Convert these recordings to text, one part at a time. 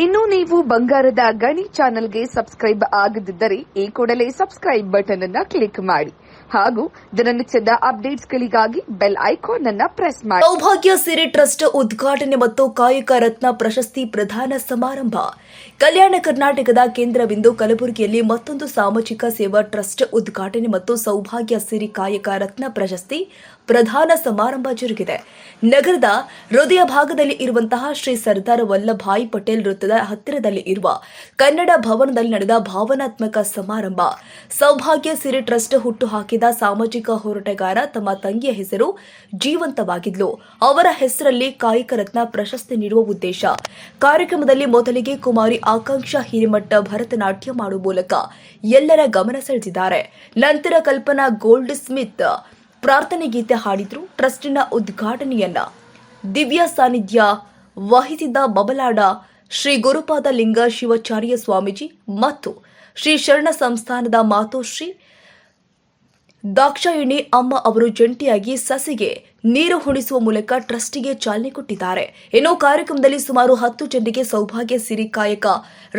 ಇನ್ನು ನೀವು ಬಂಗಾರದ ಗಣಿ ಚಾನೆಲ್ಗೆ ಸಬ್ಸ್ಕ್ರೈಬ್ ಆಗದಿದ್ದರೆ ಈ ಕೂಡಲೇ ಸಬ್ಸ್ಕ್ರೈಬ್ ಬಟನ್ ಅನ್ನ ಕ್ಲಿಕ್ ಮಾಡಿ. ಹಾಗೂ ದಿನನಿತ್ಯದ ಅಪ್ಡೇಟ್ಸ್ಗಳಿಗಾಗಿ ಬೆಲ್ ಐಕಾನ್ ಅನ್ನ ಪ್ರೆಸ್ ಮಾಡಿ. ಸೌಭಾಗ್ಯ ಸಿರಿ ಟ್ರಸ್ಟ್ ಉದ್ಘಾಟನೆ ಮತ್ತು ಕಾಯಕ ರತ್ನ ಪ್ರಶಸ್ತಿ ಪ್ರದಾನ ಸಮಾರಂಭ. ಕಲ್ಯಾಣ ಕರ್ನಾಟಕದ ಕೇಂದ್ರಬಿಂದು ಕಲಬುರಗಿಯಲ್ಲಿ ಮತ್ತೊಂದು ಸಾಮಾಜಿಕ ಸೇವಾ ಟ್ರಸ್ಟ್ ಉದ್ಘಾಟನೆ ಮತ್ತು ಸೌಭಾಗ್ಯ ಸಿರಿ ಕಾಯಕ ರತ್ನ ಪ್ರಶಸ್ತಿ ಪ್ರಧಾನ ಸಮಾರಂಭ ಜರುಗಿದೆ. ನಗರದ ಹೃದಯ ಭಾಗದಲ್ಲಿ ಇರುವಂತಹ ಶ್ರೀ ಸರ್ದಾರ್ ವಲ್ಲಭಾಯಿ ಪಟೇಲ್ ವೃತ್ತದ ಹತ್ತಿರದಲ್ಲಿ ಇರುವ ಕನ್ನಡ ಭವನದಲ್ಲಿ ನಡೆದ ಭಾವನಾತ್ಮಕ ಸಮಾರಂಭ. ಸೌಭಾಗ್ಯ ಸಿರಿ ಟ್ರಸ್ಟ್ ಹುಟ್ಟು ಹಾಕಿದ ಸಾಮಾಜಿಕ ಹೋರಾಟಗಾರ ತಮ್ಮ ತಂಗಿಯ ಹೆಸರು ಜೀವಂತವಾಗಿದ್ಲು. ಅವರ ಹೆಸರಲ್ಲಿ ಕಾಯಕ ರತ್ನ ಪ್ರಶಸ್ತಿ ನೀಡುವ ಉದ್ದೇಶ. ಕಾರ್ಯಕ್ರಮದಲ್ಲಿ ಮೊದಲಿಗೆ ಕುಮಾರಿ ಆಕಾಂಕ್ಷಾ ಹಿರೇಮಠ ಭರತನಾಟ್ಯ ಮಾಡುವ ಮೂಲಕ ಎಲ್ಲರ ಗಮನ ಸೆಳೆದಿದ್ದಾರೆ. ನಂತರ ಕಲ್ಪನಾ ಗೋಲ್ಡ್ ಸ್ಮಿತ್ ಪ್ರಾರ್ಥನೆ ಗೀತೆ ಹಾಡಿದ್ರು ಟ್ರಸ್ಟಿನ ಉದ್ಘಾಟನೆಯನ್ನ ದಿವ್ಯ ಸಾನ್ನಿಧ್ಯ ವಹಿಸಿದ ಬಬಲಾಡ ಶ್ರೀ ಗುರುಪಾದ ಲಿಂಗ ಶಿವಾಚಾರ್ಯ ಸ್ವಾಮೀಜಿ ಮತ್ತು ಶ್ರೀ ಶರಣ ಸಂಸ್ಥಾನದ ಮಾತೋಶ್ರೀ ದಾಕ್ಷಾಯಿಣಿ ಅಮ್ಮ ಅವರು ಜಂಟಿಯಾಗಿ ಸಸಿಗೆ ನೀರು ಹುಣಿಸುವ ಮೂಲಕ ಟ್ರಸ್ಟಿಗೆ ಚಾಲನೆ ಕೊಟ್ಟಿದ್ದಾರೆ. ಇನ್ನು ಕಾರ್ಯಕ್ರಮದಲ್ಲಿ ಸುಮಾರು ಹತ್ತು ಜನರಿಗೆ ಸೌಭಾಗ್ಯ ಸಿರಿ ಕಾಯಕ,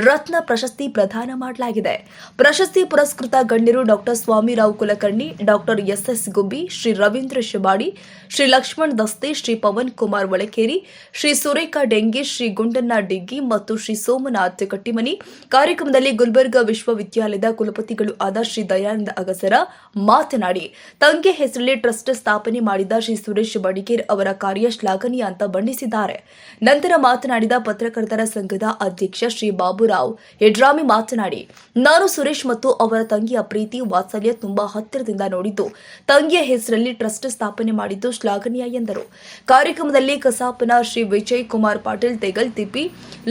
ರತ್ನ ಪ್ರಶಸ್ತಿ ಪ್ರದಾನ ಮಾಡಲಾಗಿದೆ. ಪ್ರಶಸ್ತಿ ಪುರಸ್ಕೃತ ಗಣ್ಯರು doctor Swamirao Kulkarni, doctor SS Gubbi, Shri Ravindra Shibadi, Shri Lakshman Daste, Shri Pavan Kumar Olakeri, Shri Surekha Dengi, Shri Gundanna Diggi ಮತ್ತು ಶ್ರೀ ಸೋಮನಾಥ್ ಕಟ್ಟಿಮನಿ. ಕಾರ್ಯಕ್ರಮದಲ್ಲಿ ಗುಲ್ಬರ್ಗಾ ವಿಶ್ವವಿದ್ಯಾಲಯದ ಕುಲಪತಿಗಳು ಆದ ಶ್ರೀ ದಯಾನಂದ ಅಗಸರ ಮಾತನಾಡಿ, ತಂಗೆ ಹೆಸರಲ್ಲಿ ಟ್ರಸ್ಟ್ ಸ್ಥಾಪನೆ ಮಾಡಿದ ಶ್ರೀ ಸುರೇಶ್ ಬಡಿಗೇರ್ ಅವರ ಕಾರ್ಯ ಶ್ಲಾಘನೀಯ ಅಂತ ಬಣ್ಣಿಸಿದ್ದಾರೆ. ನಂತರ ಮಾತನಾಡಿದ ಪತ್ರಕರ್ತರ ಸಂಘದ ಅಧ್ಯಕ್ಷ ಶ್ರೀ ಬಾಬುರಾವ್ ಯಡ್ರಾಮಿ ಮಾತನಾಡಿ, ನಾನು ಸುರೇಶ್ ಮತ್ತು ಅವರ ತಂಗಿಯ ಪ್ರೀತಿ, ವಾತ್ಸಲ್ಯ ತುಂಬಾ ಹತ್ತಿರದಿಂದ ನೋಡಿದ್ದು. ತಂಗಿಯ ಹೆಸರಲ್ಲಿ ಟ್ರಸ್ಟ್ ಸ್ಥಾಪನೆ ಮಾಡಿದ್ದು ಶ್ಲಾಘನೀಯ ಎಂದರು. ಕಾರ್ಯಕ್ರಮದಲ್ಲಿ ಕಸಾಪನ ಶ್ರೀ ವಿಜಯ್ ಕುಮಾರ್ ಪಾಟೀಲ್, ತೆಗಲ್ ತಿಪ್ಪಿ,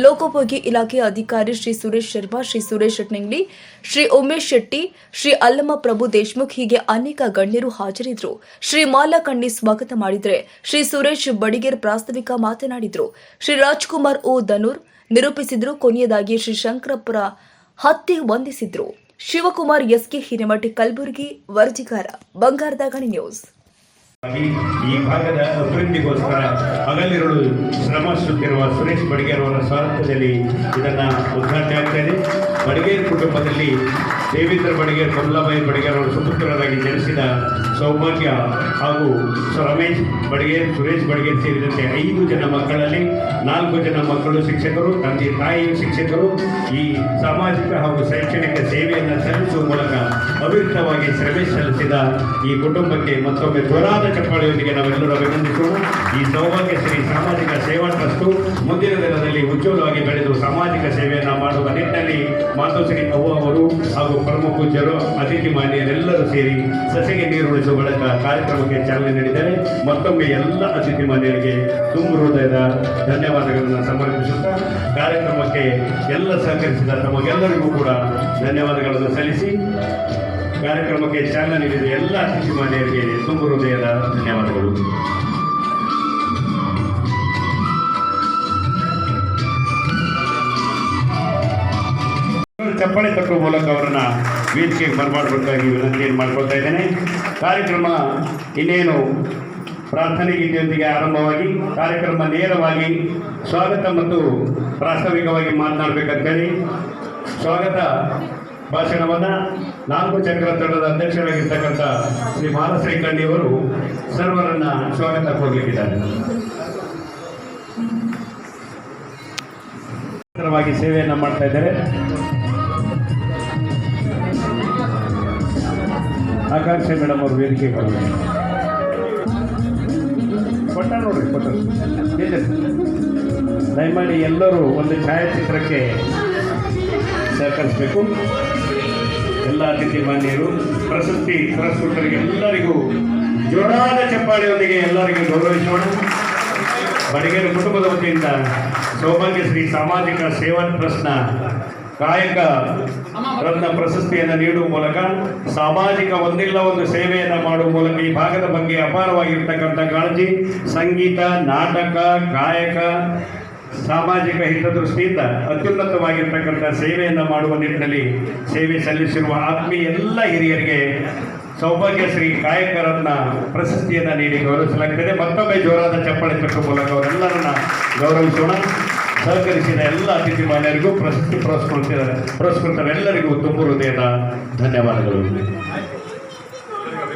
ಲೋಕೋಪಯೋಗಿ ಇಲಾಖೆ ಅಧಿಕಾರಿ ಶ್ರೀ ಸುರೇಶ್ ಶರ್ಮಾ, ಶ್ರೀ ಸುರೇಶ್ ಶೆಟ್ನಿಂಗ್ಲಿ, ಶ್ರೀ ಉಮೇಶ್ ಶೆಟ್ಟಿ, ಶ್ರೀ ಅಲ್ಲಮ್ಮ ಪ್ರಭು ದೇಶ್ಮುಖ್ ಹೀಗೆ ಅನೇಕ ಗಣ್ಯರು ಹಾಜರಿದ್ದರು. ಶ್ರೀ ಮಾಲಕಣ್ಣಿ ಸ್ವಾಗತ ಮಾಡಿದ್ರೆ ಶ್ರೀ ಸುರೇಶ್ ಬಡಿಗೇರ್ ಪ್ರಾಸ್ತಾವಿಕ ಮಾತನಾಡಿದರು. ಶ್ರೀ ರಾಜ್ಕುಮಾರ್ ಓ ಧನೂರ್ ನಿರೂಪಿಸಿದ್ರು. ಕೊನೆಯದಾಗಿ ಶ್ರೀ ಶಂಕರಪ್ಪರ ಹತ್ಯೆ ವಂದಿಸಿದ್ರು. ಶಿವಕುಮಾರ್ ಎಸ್ಕೆ ಹಿರೇಮಠ, ಕಲಬುರಗಿ ವರದಿಗಾರ ಬಂಗಾರದ ಗಣಿ ನ್ಯೂಸ್. ಈ ಭಾಗದ ಅಭಿವೃದ್ಧಿಗೋಸ್ಕರ ಹಗಲಿರುಳು ಶ್ರಮಿಸುತ್ತಿರುವ ಸುರೇಶ್ ಬಡಿಗೇರ್ ಅವರ ಸ್ವಾಗತದಲ್ಲಿ ಇದನ್ನು ಉದ್ಘಾಟನೆ ಆಗ್ತಾ ಇದೆ. ಬಡಿಗೇರ್ ಕುಟುಂಬದಲ್ಲಿ ದೇವೇಂದ್ರ ಬಡಿಗೇರ್, ಕಮಲಾಬಾಯಿ ಬಡಿಗೇರ್ ಅವರು ಸುಪುತ್ರರಾಗಿ ಜನಿಸಿದ ಸೌಭಾಗ್ಯ ಹಾಗೂ ರಮೇಶ್ ಬಡಿಗೇರ್, ಸುರೇಶ್ ಬಡಿಗೇರ್ ಸೇರಿದಂತೆ ಐದು ಜನ ಮಕ್ಕಳಲ್ಲಿ ನಾಲ್ಕು ಜನ ಮಕ್ಕಳು ಶಿಕ್ಷಕರು, ತಂದೆ ತಾಯಿ ಶಿಕ್ಷಕರು ಈ ಸಾಮಾಜಿಕ ಹಾಗೂ ಶೈಕ್ಷಣಿಕ ಸೇವೆಯನ್ನು ಸಲ್ಲಿಸುವ ಮೂಲಕ ಅವಿರತವಾಗಿ ಶ್ರಮೆ ಸಲ್ಲಿಸಿದ ಈ ಕುಟುಂಬಕ್ಕೆ ಮತ್ತೊಮ್ಮೆ ಜ್ವರಾದ ಚಪ್ಪಾಳೆಯೊಂದಿಗೆ ನಾವೆಲ್ಲರೂ ಅಭಿನಂದಿಸೋಣ ಈ ಸೌಭಾಗ್ಯ ಶ್ರೀ ಸಾಮಾಜಿಕ ಸೇವಾ ಟ್ರಸ್ಟು ಮುಂದಿನ ದಿನದಲ್ಲಿ ಉಜ್ವಲವಾಗಿ ಬೆಳೆದು ಸಾಮಾಜಿಕ ಸೇವೆಯನ್ನು ಮಾಡುವ ನಿಟ್ಟಿನಲ್ಲಿ ಮಾತೋಶ್ರೀ ಅವ್ವ ಅವರು ಹಾಗೂ ಪರಮ ಪೂಜ್ಯರು, ಅತಿಥಿ ಮಾನ್ಯರೆಲ್ಲರೂ ಸೇರಿ ಸಸಿಗೆ ನೀರು ಉಳಿಸುವ ಮೂಲಕ ಕಾರ್ಯಕ್ರಮಕ್ಕೆ ಚಾಲನೆ ನೀಡಿದ್ದಾರೆ. ಮತ್ತೊಮ್ಮೆ ಎಲ್ಲ ಅತಿಥಿ ಮಾನ್ಯರಿಗೆ ತುಂಬ ಹೃದಯದ ಧನ್ಯವಾದಗಳನ್ನು ಸಮರ್ಪಿಸುತ್ತಾ ಕಾರ್ಯಕ್ರಮಕ್ಕೆ ಎಲ್ಲ ಸಹಕರಿಸಿದ ತಮಗೆಲ್ಲರಿಗೂ ಕೂಡ ಧನ್ಯವಾದಗಳನ್ನು ಸಲ್ಲಿಸಿ ಕಾರ್ಯಕ್ರಮಕ್ಕೆ ಚಾಲನೆ ನೀಡಿದ ಎಲ್ಲ ಅತಿಥಿ ಮಾನ್ಯರಿಗೆ ತುಂಬ ಹೃದಯದ ಧನ್ಯವಾದಗಳು. ಚಪ್ಪಾಳೆ ತಟ್ಟುವ ಮೂಲಕ ಅವರನ್ನ ವೇದಿಕೆಗೆ ಬರಮಾಡಬೇಕಾಗಿ ವಿನಂತಿಯನ್ನು ಮಾಡ್ಕೊಳ್ತಾ ಇದ್ದೇನೆ. ಕಾರ್ಯಕ್ರಮ ಇನ್ನೇನು ಪ್ರಾರ್ಥನೆ ಗೀತೆಯೊಂದಿಗೆ ಆರಂಭವಾಗಿ, ಕಾರ್ಯಕ್ರಮ ನೇರವಾಗಿ ಸ್ವಾಗತ ಮತ್ತು ಪ್ರಾಸ್ತಾವಿಕವಾಗಿ ಮಾತನಾಡಬೇಕಂತೇಳಿ ಸ್ವಾಗತ. ಭಾಷಣವನ್ನು ನಾಲ್ಕು ಚಕ್ರ ತಂಡದ ಅಧ್ಯಕ್ಷರಾಗಿರ್ತಕ್ಕಂಥ ಶ್ರೀ ಮಾನಶ್ರೀ ಕಂಡಿಯವರು ಸರ್ವರನ್ನ ಸ್ವಾಗತ ಕೊಡಲಿಕ್ಕಿದ್ದಾರೆ ಸೇವೆಯನ್ನು ಮಾಡ್ತಾ ಇದ್ದಾರೆ. ಆಕಾಂಕ್ಷೆ ಮೇಡಮ್ ಅವರು ವೇದಿಕೆ ಕೊಟ್ಟ ನೋಡ್ರಿ, ಕೊಟ್ಟ. ದಯಮಾಡಿ ಎಲ್ಲರೂ ಒಂದು ಛಾಯಾಚಿತ್ರಕ್ಕೆ ಸಹಕರಿಸಬೇಕು. ಎಲ್ಲ ಅತಿಥಿ ಮಾನ್ಯರು, ಪ್ರಶಸ್ತಿ ಪುರಸ್ಕೃತರಿಗೆ ಎಲ್ಲರಿಗೂ ಜೋರಾದ ಚಪ್ಪಾಳಿಯೊಂದಿಗೆ ಎಲ್ಲರಿಗೂ ಗೌರವಿಸೋಣ. ಬಡಿಗೇರು ಕುಟುಂಬದ ವತಿಯಿಂದ ಸೌಭಾಗ್ಯ ಶ್ರೀ ಸಾಮಾಜಿಕ ಸೇವಾ ಟ್ರಸ್ಟ್ನ ಕಾಯಕ ರತ್ನ ಪ್ರಶಸ್ತಿಯನ್ನು ನೀಡುವ ಮೂಲಕ ಸಾಮಾಜಿಕ ಒಂದಿಲ್ಲ ಒಂದು ಸೇವೆಯನ್ನು ಮಾಡುವ ಮೂಲಕ ಈ ಭಾಗದ ಬಗ್ಗೆ ಅಪಾರವಾಗಿರ್ತಕ್ಕಂಥ ಕಾಳಜಿ, ಸಂಗೀತ, ನಾಟಕ, ಕಾಯಕ, ಸಾಮಾಜಿಕ ಹಿತದೃಷ್ಟಿಯಿಂದ ಅತ್ಯುನ್ನತವಾಗಿರ್ತಕ್ಕಂಥ ಸೇವೆಯನ್ನು ಮಾಡುವ ನಿಟ್ಟಿನಲ್ಲಿ ಸೇವೆ ಸಲ್ಲಿಸಿರುವ ಆತ್ಮೀಯ ಎಲ್ಲ ಹಿರಿಯರಿಗೆ ಸೌಭಾಗ್ಯ ಶ್ರೀ ಕಾಯಕ ರತ್ನ ಪ್ರಶಸ್ತಿಯನ್ನು ನೀಡಿ ಗೌರವಿಸಲಾಗ್ತದೆ. ಮತ್ತೊಮ್ಮೆ ಜೋರಾದ ಚಪ್ಪಾಳೆ ತಟ್ಟುವ ಮೂಲಕ ಅವರೆಲ್ಲರನ್ನ ಗೌರವಿಸೋಣ. ಸಹಕರಿಸಿದ ಎಲ್ಲ ಅತಿಥಿ ಮಾನ್ಯರಿಗೂ ಪ್ರಶಸ್ತಿ ಪುರಸ್ಕೃತ ಪುರಸ್ಕೃತರೆಲ್ಲರಿಗೂ ತುಂಬ ಹೃದಯದ ಧನ್ಯವಾದಗಳು.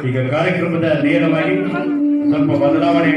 ಈಗ ಕಾರ್ಯಕ್ರಮದ ನೇರವಾಗಿ ಸ್ವಲ್ಪ ಬದಲಾವಣೆ